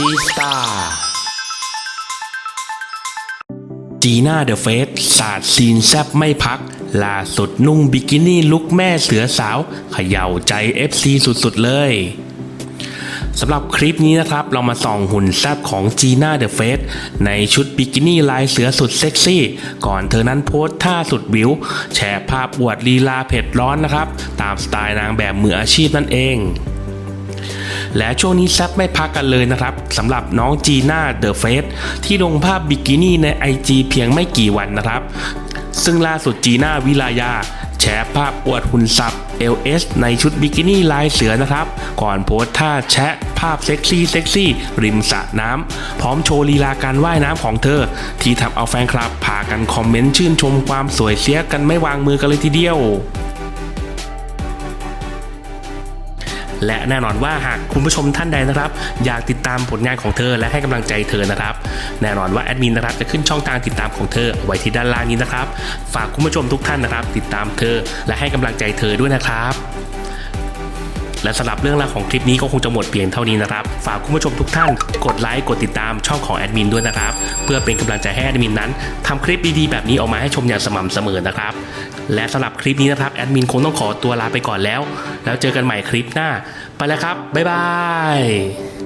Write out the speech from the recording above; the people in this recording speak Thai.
จีสตาจีน่าเดอะเฟสสาดซีนแซบไม่พัก ล่าสุดนุ่งบิกินี่ลุกแม่เสือสาวเขย่าใจ FC สุดๆเลยสำหรับคลิปนี้นะครับ เรามาส่องหุ่นแซบของจีน่าเดอะเฟสในชุดบิกินี่ลายเสือสุดเซ็กซี่ ก่อนเธอนั้นโพสท่าสุดวิว แชร์ภาพอวดลีลาเผ็ดร้อนนะครับ ตามสไตล์นางแบบมืออาชีพนั่นเอง และช่วงนี้แซบไม่พักกันเลยนะครับสำหรับน้องจีน่าเดอะเฟสที่ลงภาพบิกินี่ใน IG เพียงไม่กี่วันนะครับ ซึ่งล่าสุดจีน่าวิลายาแชร์ภาพอวดหุ่นสับ LS ในชุดบิกินี่ลายเสือนะครับ ก่อนโพสท่าแชะภาพเซ็กซี่เซ็กซี่ริมสระน้ำ พร้อมโชว์ลีลาการว่ายน้ำของเธอ ที่ทำเอาแฟนคลับพากันคอมเมนต์ชื่นชมความสวยเสียกันไม่วางมือกันเลยทีเดียว และแน่นอนว่าหากคุณผู้ชมท่านใดนะครับ อยากติดตามผลงานของเธอและให้กำลังใจเธอนะครับ แน่นอนว่าแอดมินนะครับจะขึ้นช่องทางติดตามของเธอไว้ที่ด้านล่างนี้นะครับ ฝากคุณผู้ชมทุกท่านนะครับ ติดตามเธอและให้กำลังใจเธอด้วยนะครับและสำหรับเรื่องราวของคลิปนี้ก็คงจะหมดเพียงเท่านี้นะครับ ฝากคุณผู้ชมทุกท่าน กดไลค์กดติดตามช่องของแอดมินด้วยนะครับ เพื่อเป็นกำลังใจให้แอดมินนั้นทำคลิปดีๆแบบนี้ออกมาให้ชมอย่างสม่ำเสมอนะครับ และสำหรับคลิปนี้นะครับแอดมินคงต้องขอตัวลาไปก่อนแล้ว แล้วเจอกันใหม่คลิปหน้า ไปแล้วครับ บ๊ายบาย